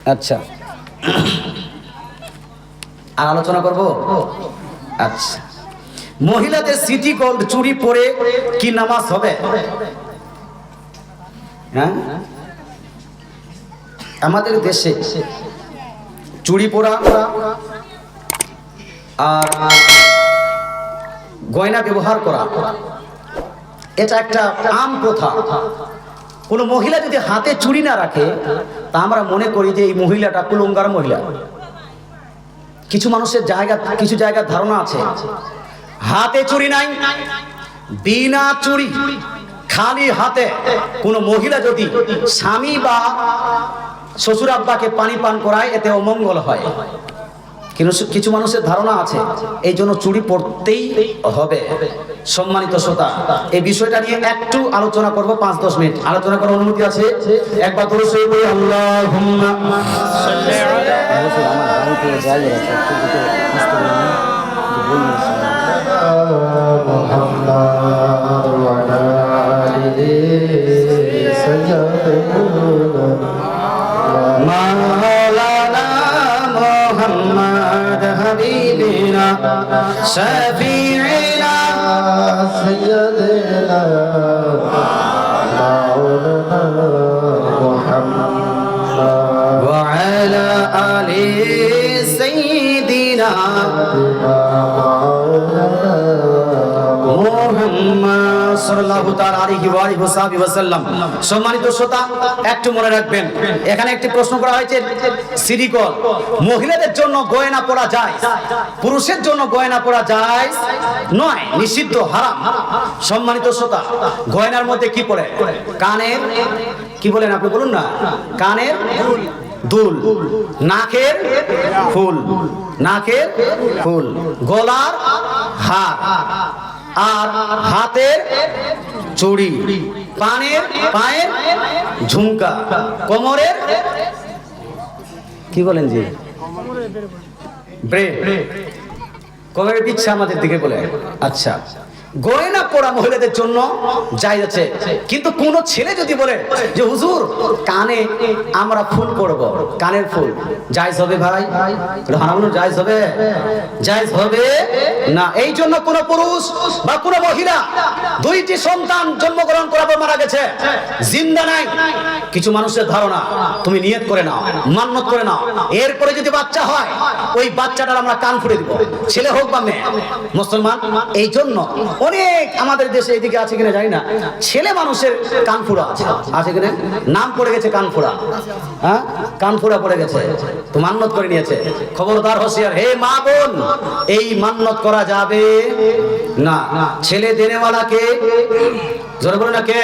আচ্ছা। আর আলোচনা করব? আচ্ছা। মহিলাদের সিটি গোল্ড চুরি পরে কি নামাজ হবে? হ্যাঁ? আমাদের দেশে চুরি পরা আর গয়না ব্যবহার করা, এটা একটা আম প্রথা। কোনো মহিলা যদি হাতে চুড়ি না রাখে তা আমরা মনে করি যে এই মহিলাটা কুলঙ্গার মহিলা। কিছু মানুষের জায়গা, কিছু জায়গার ধারণা আছে। হাতে চুরি নাই, বিনা চুরি, খালি হাতে। কোন মহিলা যদি স্বামী বা শ্বশুর আব্বাকে পানি পান করায় এতে অমঙ্গল হয়। কিছু মানুষের ধারণা আছে এই জন্য চুরি পড়তেই হবে সম্মানিত শ্রোতা এই বিষয়টা নিয়ে একটু আলোচনা করব পাঁচ দশ মিনিট আলোচনা করার অনুমতি আছে একবার ধরে سيدنا شفيعنا سيدنا مولانا محمد وعلى آل سيدنا مولانا محمد সম্মানিত শ্রোতা, একটু মনে রাখবেন, এখানে একটি প্রশ্ন করা হয়েছে মহিলাদের জন্য গয়না পরা যায়, পুরুষের জন্য গয়না পরা যায় নয়, নিষিদ্ধ সম্মানিত শ্রোতা, গয়নার মধ্যে কি পড়ে? কানের, কি বলেন আপনি, বলুন না? কানের দুল, নাকের ফুল নাকের ফুল, গলার হার। আর হাতের চুড়ি, পানের পায়ের ঝুমকা, কোমরের কি বলেন জি? ব্রেড। কোমরের পিচ্ছা আমাদের দিকে বলে? আচ্ছা। গয়না পরা মহিলাদের জন্য যাই আছে কিন্তু কোন ছেলে যদি বলে যে, হুজুর, কানে আমরা ফুল পরব কানের ফুল। জায়জ হবে ভাই? হারানো জায়জ হবে? জায়জ হবে? না, এই জন্য কোন পুরুষ বা কোন মহিলা দুইটি সন্তান জন্মগ্রহণ করার মারা গেছে। জিন্দা নাই। কিছু মানুষের ধারণা, তুমি নিয়ত করে নাও মান্যত করে নাও। এরপরে যদি বাচ্চা হয়, ওই বাচ্চাটার আমরা কান ফুড়ে দিব। ছেলে হোক বা মেয়ে। মুসলমান, এই জন্য অনেক আমাদের দেশে এদিকে আছে কিনা জানি না। ছেলে মানুষের কানফুরা আছে। আছে কিনা? নাম পড়ে গেছে কানফুরা হ্যাঁ? কানফুরা পড়ে গেছে। তো মান্নত করে নিয়েছে। খবরদার হোসিয়ার, হে মা বোন, এই মান্নত করা যাবে না। ছেলে দেনেওয়ালাকে জোরে বলে না কে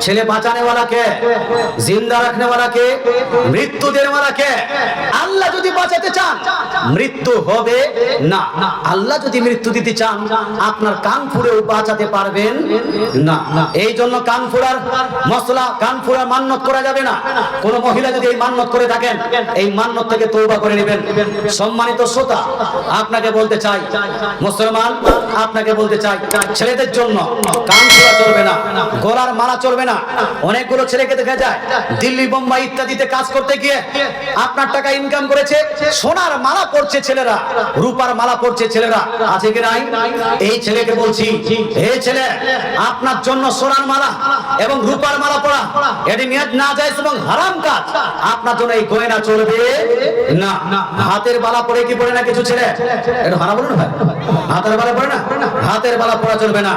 ছেলে বাঁচানে वाला কে জিন্দা রাখনে वाला কে মৃত্যু দেনে वाला কে আল্লাহ যদি বাঁচাতে চান মৃত্যু হবে না আল্লাহ যদি মৃত্যু দিতে চান আপনার কান ফুড়েও বাঁচাতে পারবেন না এই জন্য কান ফুড়ার মশলা কান ফুড়ার মান্যত করা যাবে না কোন মহিলা যদি এই মান্যত করে থাকেন এই মান্যত থেকে তৌবা করে নেবেন সম্মানিত শ্রোতা আপনাকে বলতে চাই মুসলমান আপনাকে বলতে চাই ছেলেদের জন্য কান ফুড়া চলবে না না। গলার মালা চলবে না। অনেকগুলো ছেলেকে দেখা যায়। দিল্লি বোম্বাই ইত্যাদিতে কাজ করতে গিয়ে আপনার টাকা ইনকাম করেছে। সোনার মালা পড়ছে ছেলেরা। রূপার মালা পড়ছে ছেলেরা। আছে কি নাই? এই ছেলেকে বলছি ছেলে, আপনার জন্য সোনার মালা এবং রূপার মালা পড়া এটি না যায় এবং হারাম কাজ। আপনার জন্য এই গয়না চলবে না। হাতের বালা পরে কি পড়ে না কিছু ছেলে? এটা হারা বলুন ভাই? হাতের বালা পড়ে না? হাতের বালা পড়া চলবে না।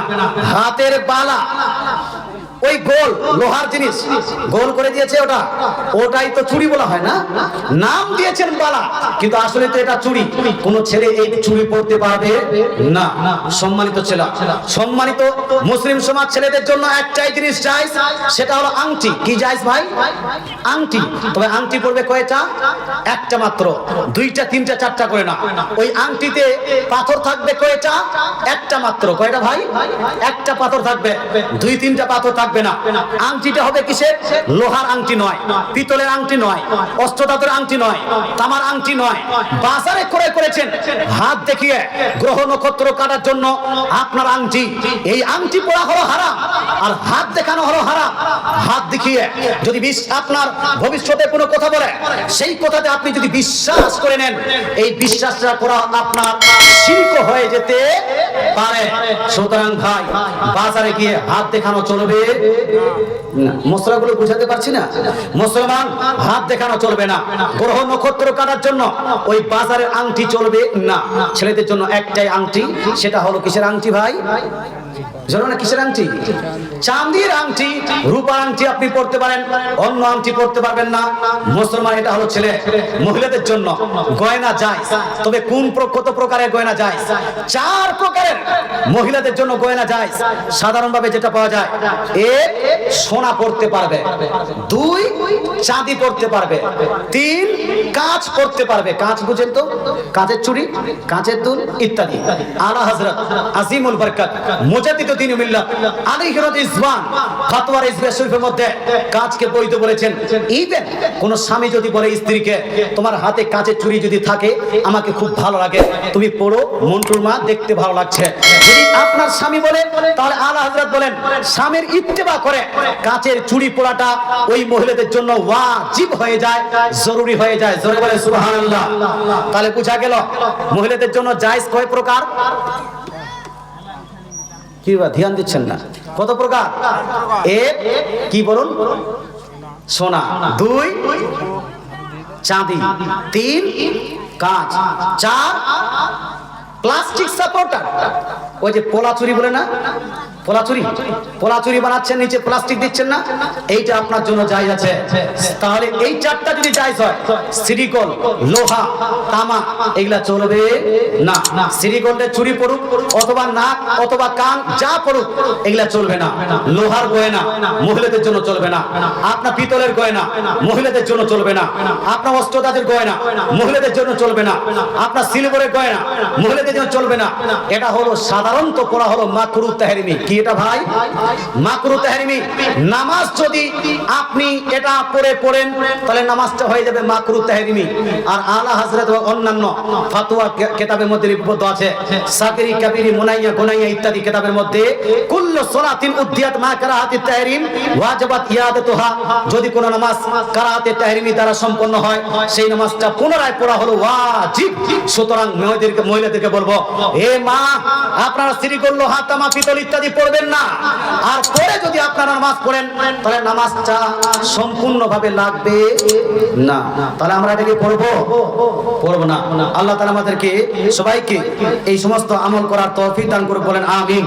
হাতের বালা। ওই গোল, লোহার জিনিস। গোল করে দিয়েছে ওটা। ওটাই তো চুড়ি বলা হয় না? নাম দিয়েছেন বালা, কিন্তু আসলে তো এটা চুড়ি কোন ছেলে এই চুড়ি পড়তে পারবে না। সম্মানিত ছেলে, সম্মানিত মুসলিম সমাজ ছেলেদের জন্য একটাই জিনিস চাই সেটা হলো আংটি। কি যাইস ভাই? আংটি। তবে আংটি পড়বে কয়টা? একটা মাত্র। দুইটা, তিনটা, চারটা করে না। ওই আংটিতে পাথর থাকবে কয়টা? একটা মাত্র। কয়টা ভাই? একটা পাথর থাকবে। দুই, তিনটা পাথর থাকবে। লাগবে না। আংটিটা হবে কিসের? লোহার আংটি নয়, পিতলের আংটি নয় অস্ত্রধাতুর আংটি নয়, তামার আংটি নয়। বাজারে করে করেছেন। হাত দেখিয়ে গ্রহ নক্ষত্র কাটার জন্য আপনার আংটি। এই আংটি পড়া হলো হারাম, আর হাত দেখানো হলো হারাম। হাত দেখিয়ে যদি আপনার ভবিষ্যতে কোনো কথা বলে, সেই কথাতে আপনি যদি বিশ্বাস করে নেন, এই বিশ্বাসটা করা আপনার শিল্প হয়ে যেতে পারে। সুতরাং ভাই, বাজারে গিয়ে হাত দেখানো চলবে। মশলাগুলো বুঝাতে পারছি না। মুসলমান, হাত দেখানো চলবে না। গ্রহ নক্ষত্র কাটার জন্য ওই বাজারের আংটি চলবে না। ছেলেদের জন্য একটাই আংটি, সেটা হলো কিসের আংটি ভাই? মহিলাদের জন্য। গয়না যায় যেটা পাওয়া যায় এ সোনা পড়তে পারবে, দুই, চাঁদি পড়তে পারবে, তিন, কাঁচ পড়তে পারবে। কাঁচ বুঝেন তো? কাঁচের চুড়ি, কাঁচের দুল, ইত্যাদি। আলা হযরত আজিমুল বরকত ফতোয়ার ইসবে শরীফের মধ্যে কাঁচকে বৈধ বলেছেন। ইভেন কোন স্বামী যদি বলে স্ত্রীকে, তোমার হাতে কাঁচের চুড়ি যদি থাকে, আমাকে খুব ভালো লাগে। তুমি পড়ো, মন্টুর মা দেখতে ভালো লাগছে। যদি আপনার স্বামী বলে, তাহলে আলা হযরত বলেন, স্বামীর ইত্তেবা করে, কাঁচের চুড়ি পড়াটা ওই মহিলাদের জন্য ওয়াজিব হয়ে যায়, জরুরি হয়ে যায়। জোরে বলে সুবহানাল্লাহ। তাহলে বুঝা গেল, মহিলাদের জন্য জায়েজ কয় প্রকার? কি ধ্যান দিচ্ছেন না। কত প্রকার? এক কি বলুন? সোনা। দুই, চাঁদি। তিন, কাঁচ। চার, প্লাস্টিক সাপোর্টার। ওই যে পোলা চুরি বলে না? পোলা চুরি? পোলা চুরি বানাচ্ছেন, নিচে প্লাস্টিক দিচ্ছেন না? এইটা আপনার জন্য আছে। তাহলে এই চারটা যদি হয় সিলিকন লোহা, তামা, এগুলা চলবে না। সিলিকনের চুরি পড়ুক, অথবা নাক, অথবা কান, যা পড়ুক, এগুলা চলবে না। লোহার গয়না মহিলাদের জন্য চলবে না। আপনার পিতলের গয়না মহিলাদের জন্য চলবে না। আপনার অস্ত্রদাতের গয়না মহিলাদের জন্য চলবে না। আপনার সিলভারের গয়না মহিলাদের জন্য চলবে না। এটা হলো সাধারণত পড়া হলো মাকরু তাহরিমি কি এটা ভাই। মাকরু তাহরিমি, নামাজ যদি আপনি এটা পড়ে পড়েন, তাহলে নামাজটা হয়ে যাবে মাকরু তাহরিমি। আর আলা হাজরত অন্যান্য ফাতুয়া কেতাবের মধ্যে লিপিবদ্ধ আছে। সাকিরি, কাবিরি, মুনাইয়া, গুনাইয়া ইত্যাদি কেতাবের মধ্যে কুল্লু সালাতিন উদ্দিয়াত মা কারাহাতি তাহরিম, ওয়াজিবাত ইয়াদাতুহা। যদি কোন নামাজ কারাহাতে তাহরিমি দ্বারা সম্পন্ন হয়, সেই নামাজটা পুনরায় পড়া হলো ওয়াজিব। সুতরাং মহিলাদেরকে বলব, এ মা, আপনারা সিরিগল লোহা তামা পিতল ইত্যাদি পড়বেন না। আর পরে যদি আপনারা নামাজ পড়েন, তাহলে নামাজটা সম্পূর্ণভাবে লাগবে না। তাহলে আমরা এটাকে পড়ব? পড়ব না। আল্লাহ তাআলা আমাদেরকে সবাইকে এই সমস্ত আমল করার তৌফিক দান করে বলেন আমিন।